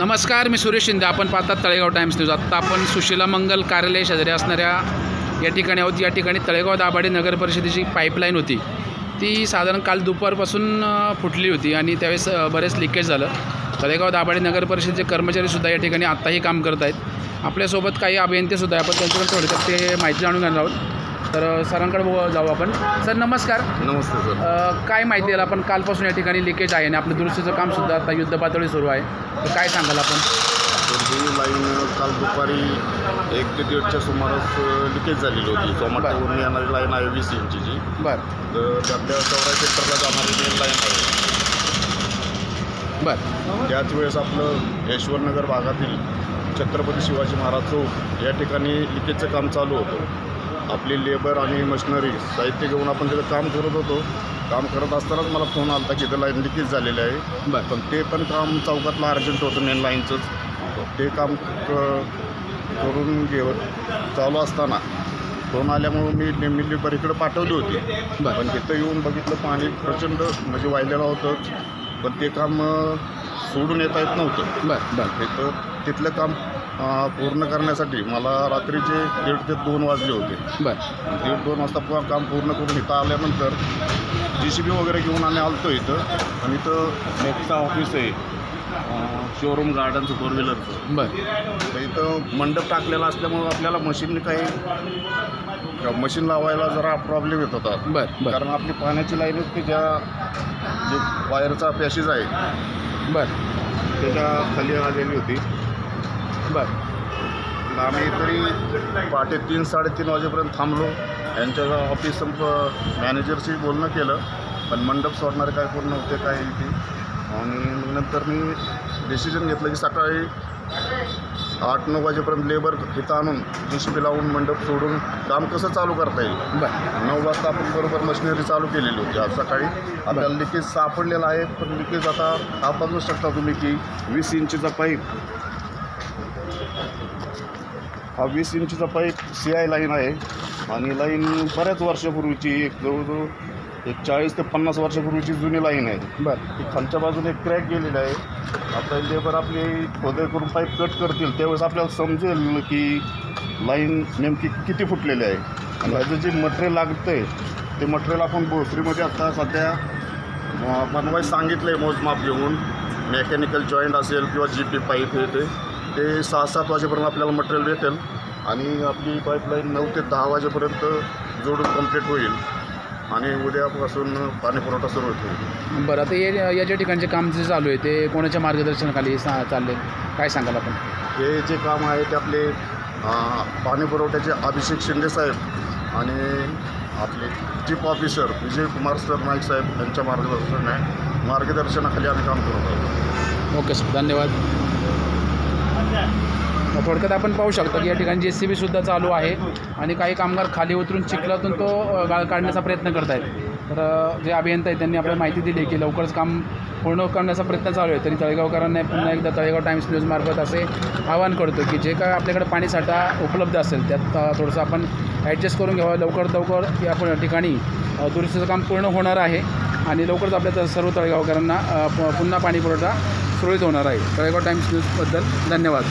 नमस्कार मी सुरेश शिंदे. आपण पाहतात तळेगाव टाइम्स न्यूज. आत्ता आपण सुशिला मंगल कार्यालय शेजारी असणाऱ्या या ठिकाणी आहोत. या ठिकाणी तळेगाव दाभाडे नगर परिषदेची पाईपलाईन होती. ती साधारण काल दुपारपासून फुटली होती आणि त्यावेळेस बरेच लिकेज झालं. तळेगाव दाभाडे नगर परिषदेचे कर्मचारीसुद्धा या ठिकाणी आत्ताही काम करत आहेत. आपल्यासोबत काही अभियंतेसुद्धा आहे आपण त्यांच्याकडून थोडक्यात ते माहिती जाणून घेणार आहोत. तर सरांकडे बघू- जाऊ आपण. सर नमस्कार. नमस्ते सर. अ, काय माहिती आहे आपण कालपासून या ठिकाणी लिकेज आहे आणि आपलं दुरुस्तीचं कामसुद्धा आता युद्ध पातळी सुरू आहे. तर काय सांगाल आपण? तर ही लाईन काल दुपारी एक ते दीडच्या सुमारास लिकेज झालेली होती. टोमॅटोवरून येणारी लाईन आहे वीस इंचीची. बरं. तर त्यातल्या चौदा सेक्टरला जाणारी मेन लाईन आहे. बरं. त्याच वेळेस आपलं यशवंतनगर भागातील छत्रपती शिवाजी महाराज चौक या ठिकाणी लिकेजचं काम चालू होतं. आपली लेबर आणि मशिनरी साहित्य घेऊन आपण तिथं काम करत होतो. काम करत असतानाच मला फोन आला की इथं लाईन लिकेज झालेलं आहे. पण ते पण काम चौकातलं अर्जंट होतं मेन लाईनचंच ते काम क- करून घेऊन चालू असताना फोन आल्यामुळं मी नेहमी बरीकडे पाठवली होती. पण तिथं येऊन बघितलं पाणी प्रचंड म्हणजे वाहिलेलं होतं. पण ते काम सोडून येता येत नव्हतं. बरं बरं. तिथं तिथलं काम पूर्ण करण्यासाठी मला रात्रीचे दीड ते दोन वाजले होते. बरं. दीड दोन वाजता प- काम पूर्ण करून इथं आल्यानंतर जी सी बी वगैरे घेऊन आम्ही आलतो इथं. आणि इथं नेटचा ऑफिस आहे शोरूम गार्डनचं फोर व्हीलरचं बरं. तर इथं मंडप टाकलेला असल्यामुळं आपल्याला मशीनने काही मशीन लावायला जरा प्रॉब्लेम येत होता. बरं कारण आपली पाण्याची लाईनच की ज्या जे वायरचा पॅसेज आहे बरं. त्याच्याखाली आलेली होती. बरं. आम्ही तरी पहाटे तीन साडेतीन वाजेपर्यंत थांबलो. यांच्या ऑफिस संप मॅनेजरशी बोलणं केलं पण मंडप सोडणारे काय कोण नव्हते काय इथे आणि मग नंतर मी डिसिजन घेतलं की सकाळी आठ नऊ वाजेपर्यंत लेबर इथं आणून बी लावून मंडप सोडून काम कसं चालू करता येईल? बरं. नऊ वाजता आपण बरोबर मशिनरी चालू केलेली होती आज सकाळी. आपल्याला लिकेज सापडलेला आहे पण लिकेज आता बघू शकता तुम्ही की वीस इंचीचा पाईप हा वीस इंचीचा पाईप सी आय लाईन आहे. आणि लाईन बऱ्याच वर्षापूर्वीची एक जवळजवळ एक चाळीस ते पन्नास वर्षापूर्वीची जुनी लाईन आहे. बरं. ती खालच्या बाजूने क्रॅक गेलेली आहे. आता लेबर आपली खोदे करून पाईप कट करतील त्यावेळेस आपल्याला समजेल की लाईन नेमकी किती फुटलेली आहे. आणि ह्याचं जे मटेरियल लागतं आहे ते मटेरियल आपण भोसरीमध्ये आता सध्या अं, बनवायला सांगितलं आहे मोजमाप घेऊन. मेकॅनिकल जॉईंट असेल किंवा जी पी पाईप हे ते ते सहा सात वाजेपर्यंत आपल्याला मटेरियल भेटेल आणि आपली पाईपलाईन नऊ ते दहा वाजेपर्यंत जोडून कंप्लीट होईल. आणि उद्यापासून पाणी पुरवठा सुरू होईल बरं आता हे याच्या ठिकाणचे काम जे चालू आहे ते कोणाच्या मार्गदर्शनाखाली सा चालले? काय सांगाल आपण? हे जे काम आहे ते आपले पाणी पुरवठ्याचे अभिषेक शिंदे साहेब आणि आपले chief officer Vijay Kumar sir Naik साहेब यांच्या मार्गदर्शन आहे मार्गदर्शनाखाली आम्ही काम करत आहोत. ओके सर धन्यवाद. थोडक्यात आपण पाहू शकतो की या ठिकाणी जे सी बीसुद्धा चालू आहे आणि काही कामगार खाली उतरून चिखलातून तो गाळ काढण्याचा प्रयत्न करत आहेत तर जे अभियंता आहेत त्यांनी आपल्याला माहिती दिली की लवकरच काम पूर्ण करण्याचा प्रयत्न चालू आहे. तरी तळेगावकरांना पुन्हा एकदा तळेगाव टाईम्स न्यूजमार्फत असे आवाहन करतो की जे काय आपल्याकडे पाणीसाठा उपलब्ध असेल त्यात थोडंसं आपण ॲडजस्ट करून घ्यावं. लवकर लवकर या प- ठिकाणी दुरुस्तीचं काम पूर्ण होणार आहे आणि लवकरच आपल्या त- सर्व तळेगावकरांना पुन्हा पाणीपुरवठा सुरळीत होणार आहे. तळेगाव टाईम्स न्यूजबद्दल धन्यवाद.